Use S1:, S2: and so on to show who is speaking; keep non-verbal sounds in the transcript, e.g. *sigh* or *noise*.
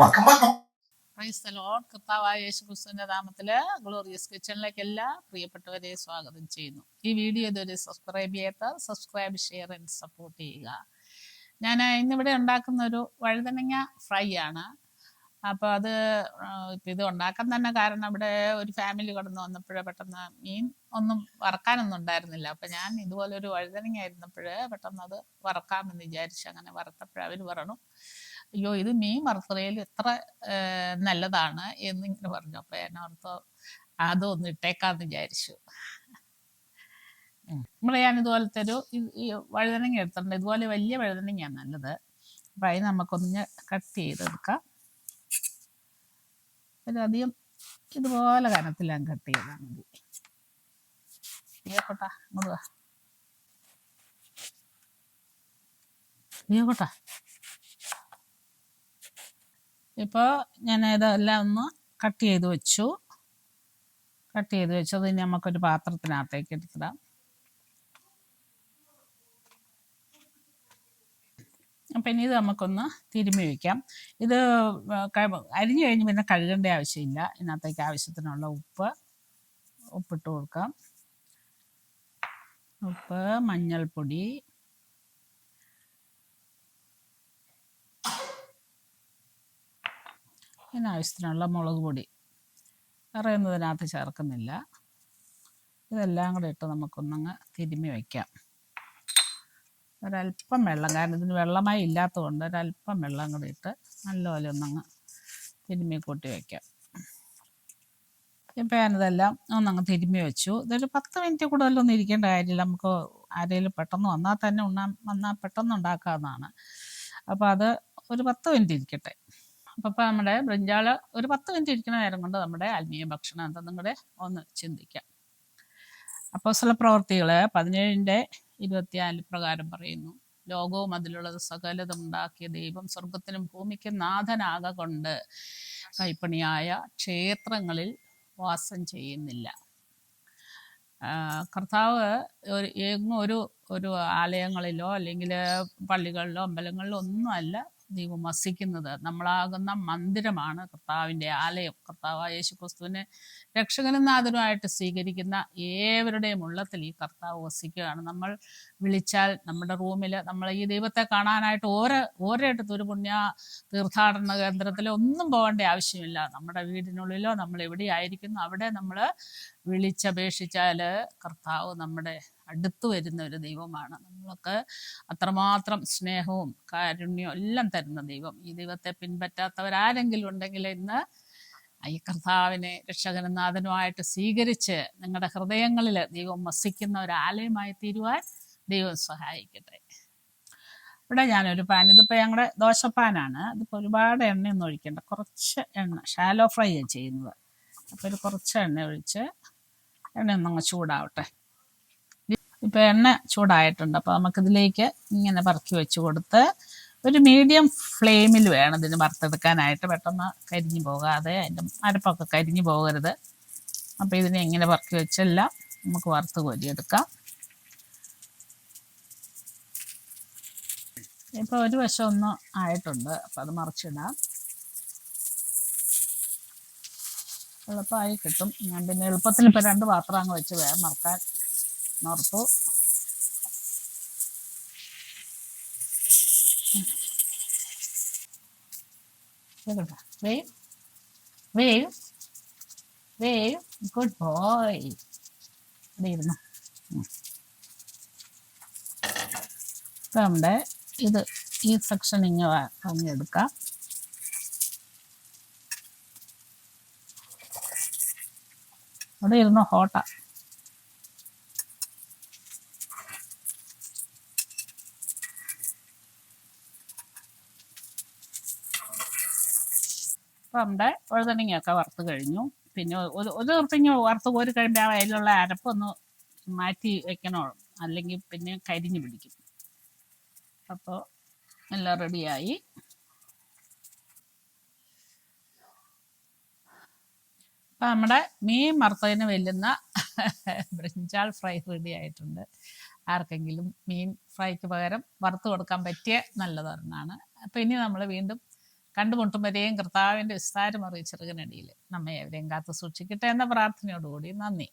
S1: welcome
S2: നാമത്തിൽ glorious കിച്ചണിലേക്ക് എല്ലാ പ്രിയപ്പെട്ടവരെ സ്വാഗതം ചെയ്യുന്നു. ഈ വീഡിയോ ഇതുവരെ സബ്സ്ക്രൈബ് ചെയ്യാത്ത സബ്സ്ക്രൈബ് ഷെയർ ആൻഡ് സപ്പോർട്ട് ചെയ്യുക. ഞാൻ ഇന്നിവിടെ ഉണ്ടാക്കുന്ന ഒരു വഴുതനങ്ങ ഫ്രൈ ആണ്. അപ്പോൾ അത് ഇത് ഉണ്ടാക്കാൻ തന്നെ കാരണം ഇവിടെ ഒരു ഫാമിലി കടന്ന് വന്നപ്പോഴേ പെട്ടെന്ന് മീൻ ഒന്നും വറക്കാനൊന്നും ഉണ്ടായിരുന്നില്ല. അപ്പം ഞാൻ ഇതുപോലെ ഒരു വഴുതനങ്ങ ആയിരുന്നപ്പോഴേ പെട്ടെന്ന് അത് വറക്കാമെന്ന് വിചാരിച്ചു അങ്ങനെ വറുത്തപ്പോഴേ അവർ പറഞ്ഞു അയ്യോ ഇത് മീൻ വറുത്തറയിൽ എത്ര നല്ലതാണ് എന്നിങ്ങനെ പറഞ്ഞു. അപ്പൊ എന്നോർത്ത് അതൊന്ന് ഇട്ടേക്കാന്ന് വിചാരിച്ചു. ഇവിടെ ഞാൻ ഇതുപോലത്തെ ഒരു വഴുതനങ്ങ എടുത്തിട്ടുണ്ട്. ഇതുപോലെ വലിയ വഴുതനങ്ങയാണ് നല്ലത്. അപ്പം അതിന് നമുക്കൊന്ന് കട്ട് ചെയ്തെടുക്കാം. അധികം ഇതുപോലെ കനത്തിലാണ് കട്ട് ചെയ്താൽ മതി. ലിയോക്കോട്ടാ ഇങ്ങോട്ട് വാ. ഇപ്പോൾ ഞാൻ ഇതെല്ലാം ഒന്ന് കട്ട് ചെയ്ത് വെച്ചു. കട്ട് ചെയ്ത് വെച്ചത് ഇനി നമുക്കൊരു പാത്രത്തിനകത്തേക്ക് എടുത്തിടാം. അപ്പം ഇനി ഇത് നമുക്കൊന്ന് തിരുമ്മി വയ്ക്കാം ഇത് അരിഞ്ഞു കഴിഞ്ഞ് പിന്നെ കഴുകേണ്ട ആവശ്യമില്ല. ഇതിനകത്തേക്ക് ആവശ്യത്തിനുള്ള ഉപ്പ് ഉപ്പിട്ട് കൊടുക്കാം. ഉപ്പ് മഞ്ഞൾപ്പൊടി ഇതിന് ആവശ്യത്തിനുള്ള മുളക് പൊടി. ഇതിനകത്ത് ചേർക്കുന്നില്ല. ഇതെല്ലാം കൂടെ ഇട്ട് നമുക്കൊന്നങ്ങ് തിരുമ്മി വയ്ക്കാം ഒരല്പം വെള്ളം കാരണം ഇതിന് വെള്ളമായി ഇല്ലാത്തതുകൊണ്ട് ഒരല്പം വെള്ളം കൂടി ഇട്ട് നല്ലപോലെ ഒന്നങ്ങ് തിരുമ്മി കൂട്ടി വയ്ക്കാം ഇപ്പം ഞാനിതെല്ലാം ഒന്നങ്ങ് തിരുമ്മി വെച്ചു. ഇതൊരു പത്ത് മിനിറ്റ് കൂടുതലൊന്നും ഇരിക്കേണ്ട കാര്യമില്ല. നമുക്ക് ആരെങ്കിലും പെട്ടെന്ന് വന്നാൽ തന്നെ ഉണ്ണാൻ വന്നാൽ പെട്ടെന്ന് ഉണ്ടാക്കാവുന്നതാണ്. അപ്പോൾ അത് ഒരു പത്ത് മിനിറ്റ് ഇരിക്കട്ടെ. അപ്പോൾ നമ്മുടെ ബ്രിഞ്ചാൾ ഒരു പത്ത് മിനിറ്റ് ഇരിക്കുന്ന നേരം കൊണ്ട് നമ്മുടെ ആത്മീയ ഭക്ഷണം എന്തെന്നും കൂടെ ഒന്ന് ചിന്തിക്കാം. അപ്പോൾ ചില പ്രവർത്തികൾ പതിനേഴിന്റെ ഇരുപത്തിനാല് പ്രകാരം പറയുന്നു. ലോകവും അതിലുള്ളത് സകലതും ഉണ്ടാക്കിയ ദൈവം സ്വർഗത്തിനും ഭൂമിക്കും നാഥനാക കൊണ്ട് കൈപ്പണിയായ ക്ഷേത്രങ്ങളിൽ വാസം ചെയ്യുന്നില്ല. കർത്താവ് ഒരു എങ്ങും ഒരു ഒരു ആലയങ്ങളിലോ അല്ലെങ്കിൽ പള്ളികളിലോ അമ്പലങ്ങളിലോ ഒന്നുമല്ല ദൈവം വസിക്കുന്നത്. നമ്മളാകുന്ന മന്ദിരമാണ് കർത്താവിന്റെ ആലയം. കർത്താവ് യേശു ക്രിസ്തുവിനെ രക്ഷകനും നാഥനുമായിട്ട് സ്വീകരിക്കുന്ന ഏവരുടെയും ഉള്ളത്തിൽ ഈ കർത്താവ് വസിക്കുകയാണ്. നമ്മൾ വിളിച്ചാൽ നമ്മുടെ റൂമിൽ നമ്മൾ ഈ ദൈവത്തെ കാണാനായിട്ട് ഓരോ ഓരോയിടത്ത് ഒരു പുണ്യ തീർത്ഥാടന കേന്ദ്രത്തിലോ ഒന്നും പോകേണ്ട ആവശ്യമില്ല. നമ്മുടെ വീടിനുള്ളിലോ നമ്മൾ എവിടെയായിരിക്കുന്നു അവിടെ നമ്മൾ വിളിച്ചപേക്ഷിച്ചാൽ കർത്താവ് നമ്മുടെ അടുത്ത് വരുന്ന ഒരു ദൈവമാണ്. നമ്മളൊക്കെ അത്രമാത്രം സ്നേഹവും കാരുണ്യവും എല്ലാം തരുന്ന ദൈവം. ഈ ദൈവത്തെ പിൻപറ്റാത്തവരാരെങ്കിലും ഉണ്ടെങ്കിൽ ഇന്ന് ഈ കർത്താവിനെ രക്ഷകനാഥനുമായിട്ട് സ്വീകരിച്ച് നിങ്ങളുടെ ഹൃദയങ്ങളിൽ ദൈവം വസിക്കുന്ന ഒരു ആലയമായി തീരുവാൻ ദൈവം സഹായിക്കട്ടെ. ഇവിടെ ഞാനൊരു പാൻ ഇതിപ്പോൾ ഞങ്ങളുടെ ദോശപ്പാനാണ്. ഇതിപ്പോൾ ഒരുപാട് എണ്ണയൊന്നും ഒഴിക്കേണ്ട. കുറച്ച് എണ്ണ ഷാലോ ഫ്രൈ ചെയ്യുന്നത്. അപ്പോൾ ഒരു കുറച്ച് എണ്ണ ഒഴിച്ച് എണ്ണ ഒന്നങ്ങ് ചൂടാവട്ടെ. ഇപ്പം എണ്ണ ചൂടായിട്ടുണ്ട്. അപ്പോൾ നമുക്കിതിലേക്ക് ഇങ്ങനെ പറക്കി വെച്ച് കൊടുത്ത് ഒരു മീഡിയം ഫ്ലെയിമിൽ വേണം ഇതിന് വറുത്തെടുക്കാനായിട്ട്. പെട്ടെന്ന് കരിഞ്ഞു പോകാതെ അതിന്റെ അരപ്പൊക്കെ കരിഞ്ഞു പോകരുത്. അപ്പോൾ ഇതിനെ ഇങ്ങനെ പറക്കി വെച്ചെല്ലാം നമുക്ക് വറുത്ത് കോരിയെടുക്കാം. ഇപ്പോൾ ഒരു വശം ഒന്ന് ആയിട്ടുണ്ട്. അപ്പം അത് മറിച്ചിടാം. എളുപ്പമായി കിട്ടും. ഞാൻ പിന്നെ എളുപ്പത്തിൽ ഇപ്പോൾ രണ്ട് പാത്രം അങ്ങ് വെച്ച് വേഗം മറക്കാൻ വേവ് ഗുഡ് ബോയ് ഇവിടെ ഇരുന്നു. നമ്മുടെ ഇത് ഈ സെക്ഷൻ ഇങ്ങനെ വാങ്ങിയെടുക്കാം അവിടെ ഇരുന്ന് ഹോട്ടാ. അപ്പം നമ്മുടെ വറുത്ത് കഴിഞ്ഞു. പിന്നെ ഒരു ഒരു നിർത്തിങ്ങ് വറുത്ത് കോരി കഴിയുമ്പോൾ ആ അതിലുള്ള അരപ്പൊന്ന് മാറ്റി വെക്കണോ അല്ലെങ്കിൽ പിന്നെ കരിഞ്ഞു പിടിക്കും. അപ്പോൾ എല്ലാം റെഡിയായി. അപ്പം നമ്മുടെ മീൻ വറുത്തതിന് വെല്ലുന്ന *laughs* ബ്രിഞ്ചാൾ ഫ്രൈ റെഡി ആയിട്ടുണ്ട്. ആർക്കെങ്കിലും മീൻ ഫ്രൈക്ക് പകരം വറുത്ത് കൊടുക്കാൻ പറ്റിയ നല്ലതൊരെണ്ണമാണ് അപ്പം ഇനി നമ്മൾ വീണ്ടും കണ്ടുമുട്ടും വരെയും കർത്താവിന്റെ വിസ്താരം അറിയിച്ചെറുകനടിയിൽ നമ്മെ എവിടെയും കാത്തു സൂക്ഷിക്കട്ടെ എന്ന പ്രാർത്ഥനയോടുകൂടി നന്ദി.